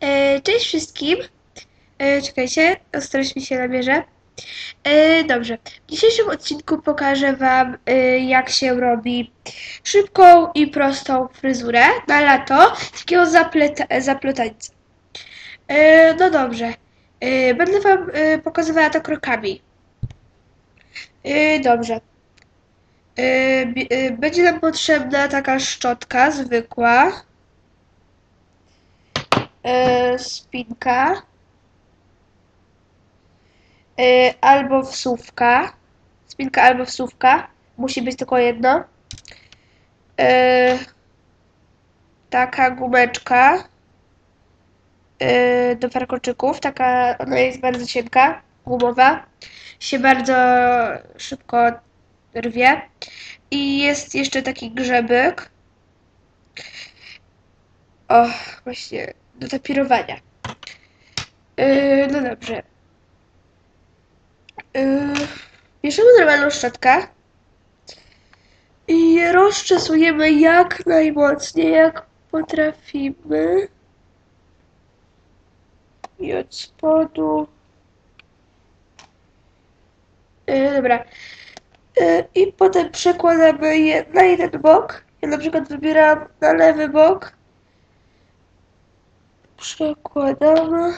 E, Cześć wszystkim. E, Czekajcie, ostrość mi się nabierze. E, Dobrze. W dzisiejszym odcinku pokażę Wam, jak się robi szybką i prostą fryzurę na lato takiego zapleta No dobrze. Będę Wam pokazywała to krokami. Dobrze. Będzie nam potrzebna taka szczotka zwykła. E, spinka e, albo wsówka. Spinka albo wsówka. Musi być tylko jedno. E, taka gumeczka do warkoczyków. Taka, ona jest bardzo cienka, gumowa. Się bardzo szybko rwie. I jest jeszcze taki grzebyk. O, właśnie, do tapirowania. Yy, no dobrze. Yy, bierzemy normalną szczotkę i rozczesujemy jak najmocniej, jak potrafimy. I od spodu. Yy, dobra. I potem przekładamy je na jeden bok. Ja na przykład wybieram na lewy bok. Przekładamy.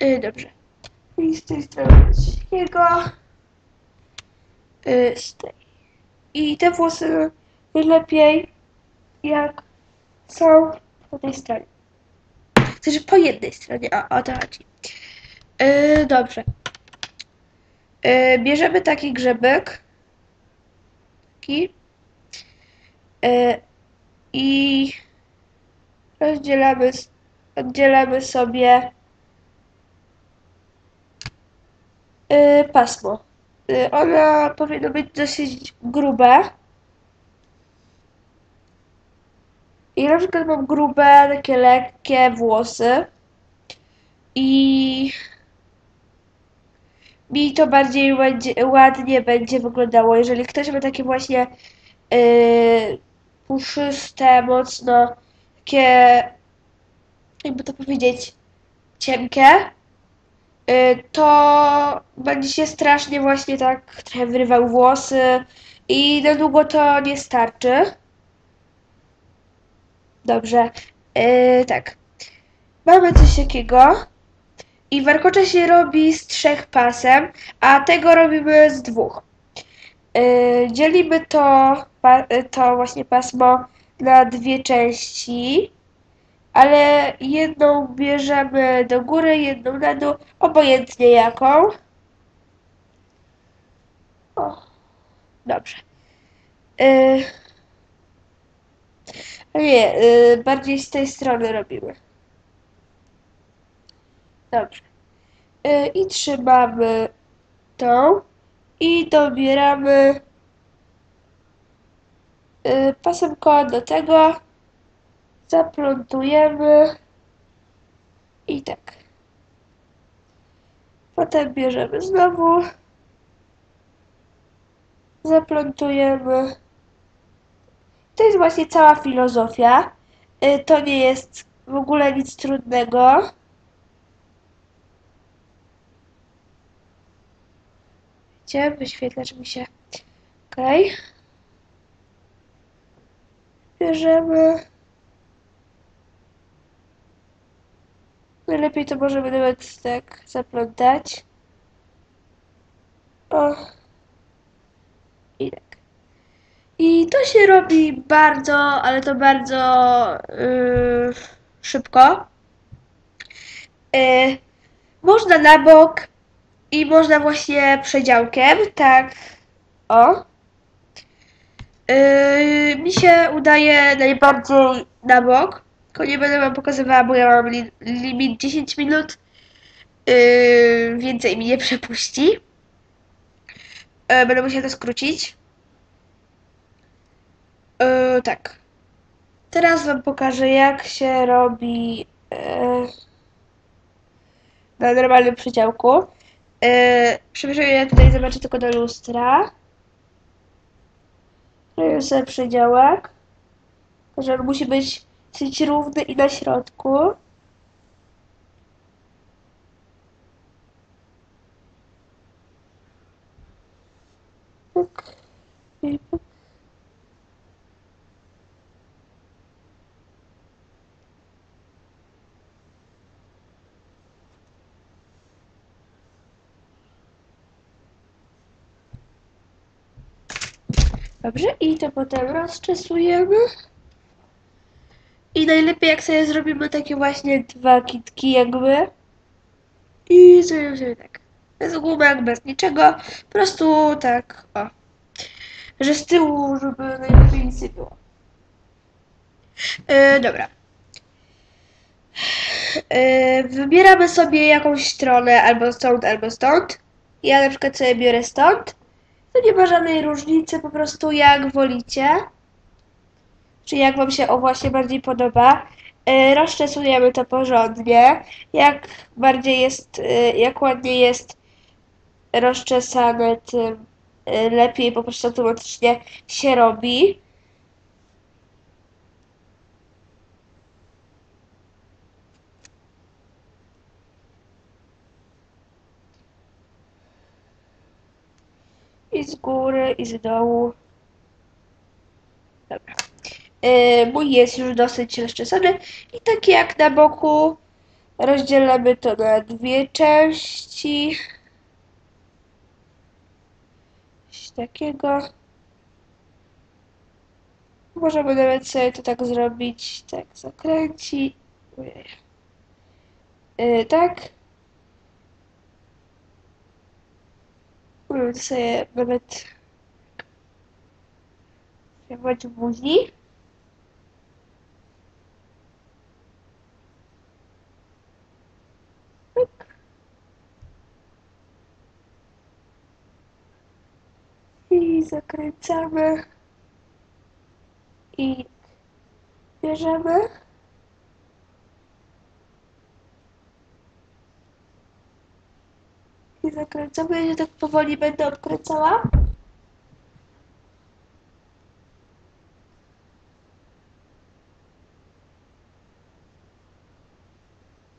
Yy, dobrze. I z tej strony jego. Yy, z tej. I te włosy najlepiej jak są po tej stronie. Znaczy po jednej stronie, o, o to chodzi. Yy, dobrze. Yy, bierzemy taki grzebek. Taki. Yy, I rozdzielamy, oddzielamy sobie pasmo. Ona powinno być dosyć grube. I na przykład mam grube, takie lekkie włosy. I mi to bardziej ładnie będzie wyglądało. Jeżeli ktoś ma takie właśnie yy, puszyste, mocno takie, jakby to powiedzieć, cienkie, yy, to będzie się strasznie właśnie tak trochę wyrywał włosy i na długo to nie starczy. Dobrze. Yy, tak. Mamy coś takiego. I warkocza się robi z trzech pasem, a tego robimy z dwóch. Yy, dzielimy to, to właśnie pasmo na dwie części, ale jedną bierzemy do góry, jedną na dół, obojętnie jaką. O, dobrze. Yy, nie, yy, bardziej z tej strony robimy. Dobrze. Yy, I trzymamy tą i dobieramy yy, pasemko do tego, zaplątujemy i tak. Potem bierzemy znowu, zaplątujemy. To jest właśnie cała filozofia. Yy, To nie jest w ogóle nic trudnego. Gdzie wyświetlacz mi się. Okej. Bierzemy. Najlepiej to możemy nawet tak zaplątać. O. I tak. I to się robi bardzo, ale to bardzo yy, szybko. Yy, można na bok i można właśnie przedziałkiem, tak. O. Yy, mi się udaje najbardziej na bok. Tylko nie będę wam pokazywała, bo ja mam li limit 10 minut. Yy, więcej mi nie przepuści. Yy, będę musiała to skrócić. Yy, tak. Teraz wam pokażę, jak się robi yy, na normalnym przydziałku. Yy, przepraszam, ja tutaj zobaczę tylko do lustra. Robię sobie przydziałek. Że on musi być dosyć równy i na środku. Dobrze, i to potem rozczesujemy. I najlepiej jak sobie zrobimy takie właśnie dwa kitki jakby. I zrobimy sobie tak. Bez gumek, bez niczego. Po prostu tak, o. Że z tyłu, żeby najlepiej nic nie było. Yy, dobra. Yy, wybieramy sobie jakąś stronę albo stąd, albo stąd. Ja na przykład sobie biorę stąd. To nie ma żadnej różnicy, po prostu jak wolicie. Czy jak Wam się o właśnie bardziej podoba. Yy, rozczesujemy to porządnie. Jak bardziej jest, yy, jak ładnie jest rozczesane, tym yy, lepiej po prostu automatycznie się robi. I z góry, i z dołu. Dobra. Yy, mój jest już dosyć rozczesany i tak jak na boku rozdzielamy to na dwie części. Coś takiego. Możemy nawet sobie to tak zrobić, tak zakręci. Ojej. Yy, tak. Sobie nawet wziąć buzi. I zakręcamy. I bierzemy. I zakręcamy. Ja tak powoli będę odkręcała.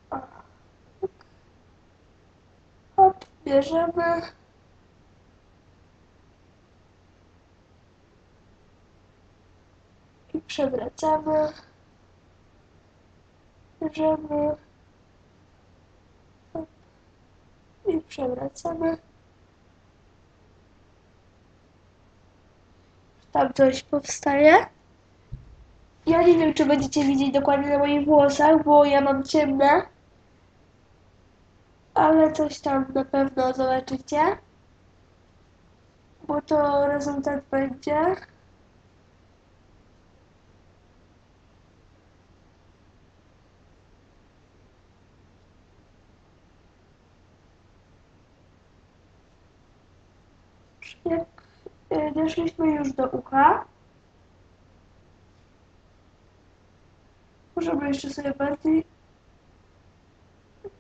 O, tak. Hop, bierzemy. I przewracamy. Bierzemy. Hop. I przewracamy. Tam coś powstaje. Ja nie wiem, czy będziecie widzieć dokładnie na moich włosach, bo ja mam ciemne. Ale coś tam na pewno zobaczycie. Bo to rezultat będzie. Jak y, doszliśmy już do ucha, możemy jeszcze sobie bardziej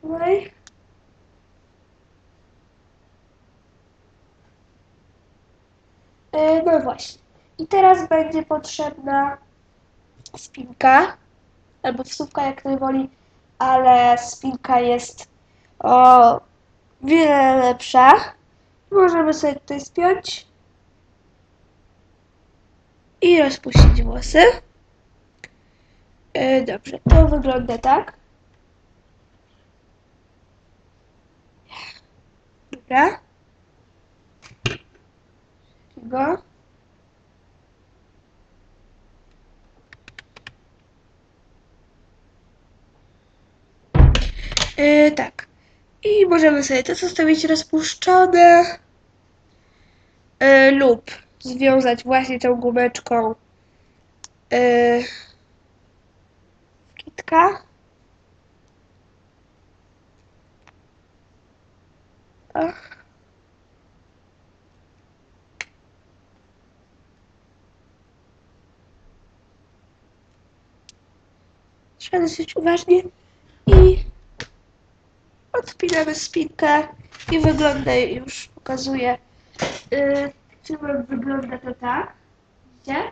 tutaj. Y, No właśnie. I teraz będzie potrzebna spinka, albo wstówka jak ktoś woli, ale spinka jest o wiele lepsza. Możemy sobie tutaj spiąć i rozpuścić włosy. E, Dobrze, to wygląda tak. Dobra. Go. E, tak. I możemy sobie to zostawić rozpuszczone e, lub związać właśnie tą gumeczką w kitka. O. Trzeba dosyć uważnie i odpinamy spinkę i wygląda już, pokazuję. Yy, wygląda to tak. Widzicie?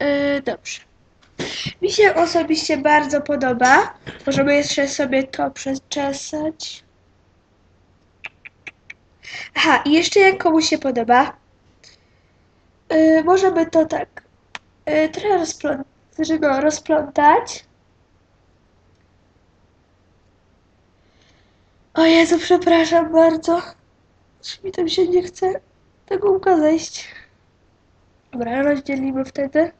Yy, dobrze. Mi się osobiście bardzo podoba. Możemy jeszcze sobie to przeczesać. Aha, i jeszcze jak komuś się podoba, yy, możemy to tak yy, trochę rozplą- rozplątać. O Jezu, przepraszam bardzo. Już mi tam się nie chce tego ukazać. Dobra, rozdzielimy wtedy.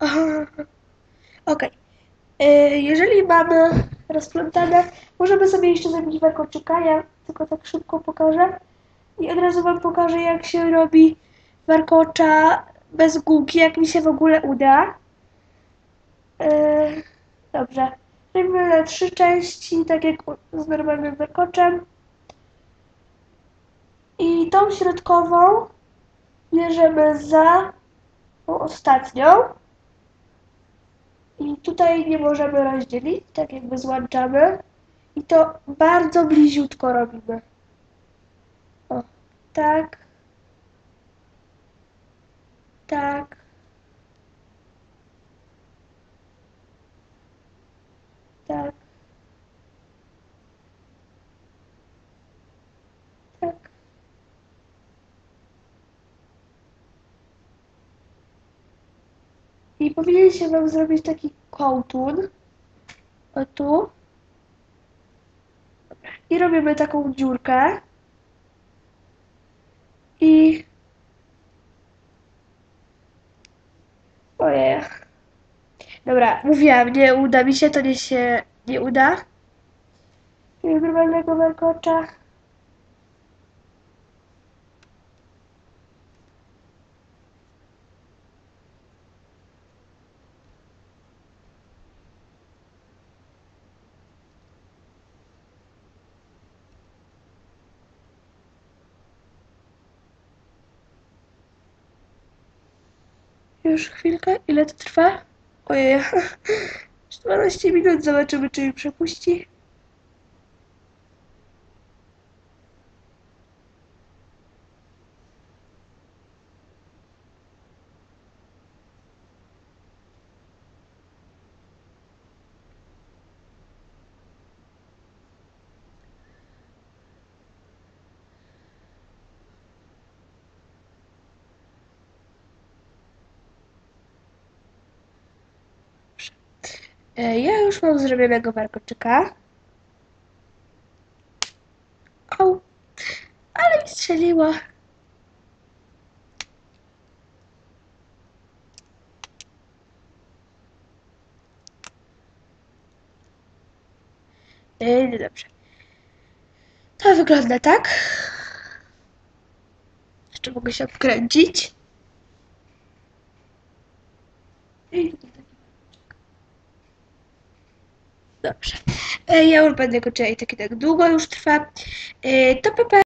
Aha. Okej. Y, Jeżeli mamy rozplątane, możemy sobie jeszcze zrobić warkoczyka. Ja tylko tak szybko pokażę. I od razu Wam pokażę, jak się robi warkocza bez gułki, jak mi się w ogóle uda. Y, Dobrze. Robimy na trzy części, tak jak z normalnym warkoczem. I tą środkową bierzemy za tą ostatnią. I tutaj nie możemy rozdzielić, tak jakby złączamy. I to bardzo bliziutko robimy. O, tak. Tak. Tak. Tak. I powinien się Wam zrobić taki kołtun. O tu. I robimy taką dziurkę. I... Ojej. Dobra, mówiłam, nie uda mi się, to nie się nie uda. I normalnego warkocza. Już chwilkę. Ile to trwa? Ojej. 12 minut. Zobaczymy, czy mi przepuści. Ja już mam zrobionego warkoczyka. Au. Ale mi strzeliło. E, No dobrze. To wygląda tak. Jeszcze mogę się obkręcić. I tutaj taki Dobrze. E, Ja już będę go czytać, taki tak długo już trwa. E, To pa, pa.